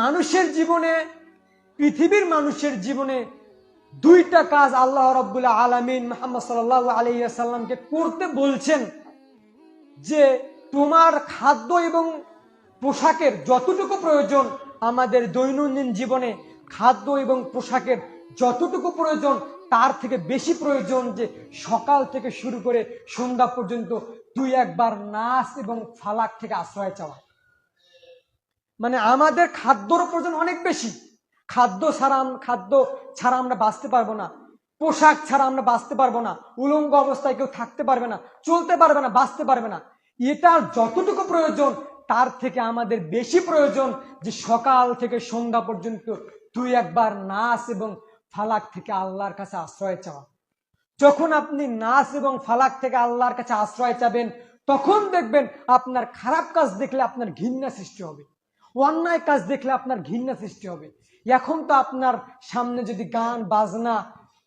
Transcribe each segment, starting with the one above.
মানুষের জীবনে, পৃথিবীর মানুষের জীবনে দুইটা কাজ আল্লাহ রব্বুল্লাহ আলমিন মোহাম্মদ সাল্লাহ আলাইসাল্লামকে করতে বলছেন যে তোমার খাদ্য এবং পোশাকের যতটুকু প্রয়োজন আমাদের দৈনন্দিন জীবনে খাদ্য এবং পোশাকের যতটুকু প্রয়োজন, তার থেকে বেশি প্রয়োজন যে সকাল থেকে শুরু করে সন্ধ্যা পর্যন্ত দুই একবার নাচ এবং ফালাক থেকে আশ্রয় চাওয়া। মানে আমাদের খাদ্যর প্রয়োজন অনেক বেশি। খাদ্য ছাড়া খাদ্য ছাড়া আমরা বাঁচতে পারব না। পোশাক ছাড়া আমরা বাঁচতে পারব না। উলঙ্গ অবস্থায় কেউ থাকতে পারবে না, চলতে পারবে না, বাঁচতে পারবে না। এটার যতটুকু প্রয়োজন, তার থেকে আমাদের বেশি প্রয়োজন যে সকাল থেকে সন্ধ্যা পর্যন্ত দুই একবার নাচ এবং ফালাক থেকে আল্লাহর কাছে আশ্রয় চাওয়া। যখন আপনি নাচ এবং ফালাক থেকে আল্লাহর কাছে আশ্রয় চাবেন, তখন দেখবেন আপনার খারাপ কাজ দেখলে আপনার ঘৃণা সৃষ্টি হবে। অন্যায় কাজ দেখলে আপনার ঘৃণা সৃষ্টি হবে। এখন তো আপনার সামনে যদি গান, বাজনা,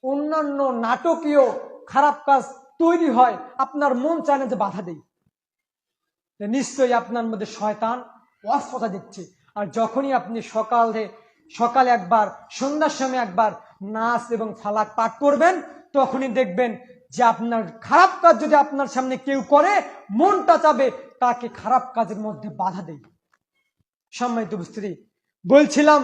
অন্যান্য নাটকীয় খারাপ কাজ তৈরি হয়, আপনার মন চায় না যে বাধা দেই। নিশ্চয়ই আপনার মধ্যে শয়তান অস্পতা দিচ্ছে। আর যখনই আপনি সকালে সকালে একবার, সন্ধ্যার সময় একবার নাচ এবং ফালাক পাঠ করবেন, তখনই দেখবেন যে আপনার খারাপ কাজ যদি আপনার সামনে কেউ করে, মনটা চাবে তাকে খারাপ কাজের মধ্যে বাধা দেয় সম্মানিত উপস্থিতি। বলছিলাম